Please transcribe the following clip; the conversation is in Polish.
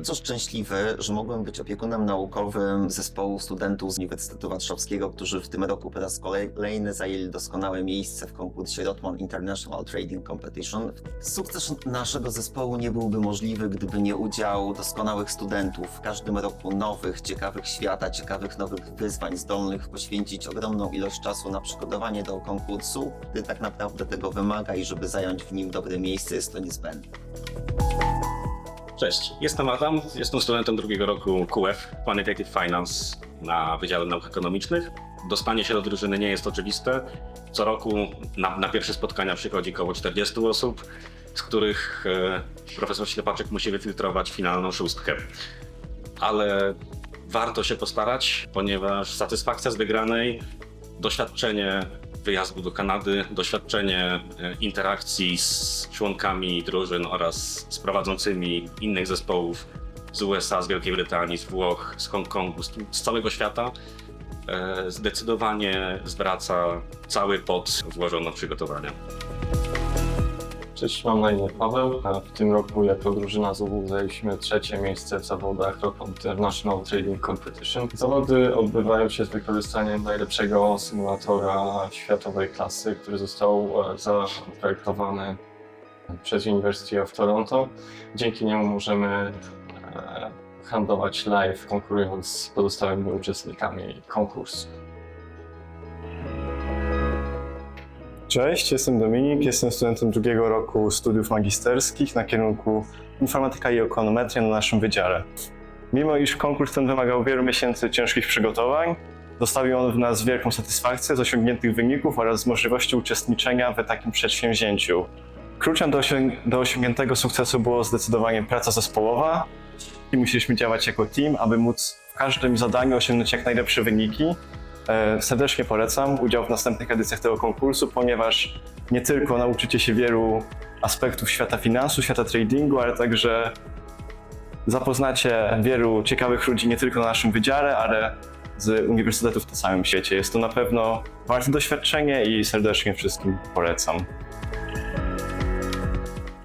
bardzo szczęśliwy, że mogłem być opiekunem naukowym zespołu studentów z Uniwersytetu Warszawskiego, którzy w tym roku po raz kolejny zajęli doskonałe miejsce w konkursie Rotman International Trading Competition. Sukces naszego zespołu nie byłby możliwy, gdyby nie udział doskonałych studentów. W każdym roku nowych, ciekawych świata, ciekawych nowych wyzwań, zdolnych poświęcić ogromną ilość czasu na przygotowanie do konkursu, gdy tak naprawdę tego wymaga i żeby zająć w nim dobre miejsce jest to niezbędne. Cześć, jestem Adam, jestem studentem drugiego roku QF Quantitative Finance na Wydziale Nauk Ekonomicznych. Dostanie się do drużyny nie jest oczywiste. Co roku na, na pierwsze spotkania przychodzi około 40 osób, z których e, profesor Ślepaczek musi wyfiltrować finalną szóstkę. Ale warto się postarać, ponieważ satysfakcja z wygranej, doświadczenie wyjazdu do Kanady, doświadczenie e, interakcji z członkami drużyn oraz z prowadzącymi innych zespołów z USA, z Wielkiej Brytanii, z Włoch, z Hongkongu, z, z całego świata e, zdecydowanie zwraca cały pot włożono w przygotowania. Cześć, mam na imię Paweł. W tym roku jako drużyna ZUW zajęliśmy trzecie miejsce w zawodach Rock International Trading Competition. Zawody odbywają się z wykorzystaniem najlepszego symulatora światowej klasy, który został e, zaprojektowany przez University of Toronto. Dzięki niemu możemy e, handlować live, konkurując z pozostałymi uczestnikami konkursu. Cześć, jestem Dominik, jestem studentem drugiego roku studiów magisterskich na kierunku informatyka i ekonometria na naszym wydziale. Mimo iż konkurs ten wymagał wielu miesięcy ciężkich przygotowań, zostawił on w nas wielką satysfakcję z osiągniętych wyników oraz z możliwości uczestniczenia w takim przedsięwzięciu. Kluczem do, do osiągniętego sukcesu było zdecydowanie praca zespołowa i musieliśmy działać jako team, aby móc w każdym zadaniu osiągnąć jak najlepsze wyniki Serdecznie polecam udział w następnych edycjach tego konkursu, ponieważ nie tylko nauczycie się wielu aspektów świata finansów, świata tradingu, ale także zapoznacie wielu ciekawych ludzi nie tylko na naszym wydziale, ale z uniwersytetów na całym świecie. Jest to na pewno warte doświadczenie i serdecznie wszystkim polecam.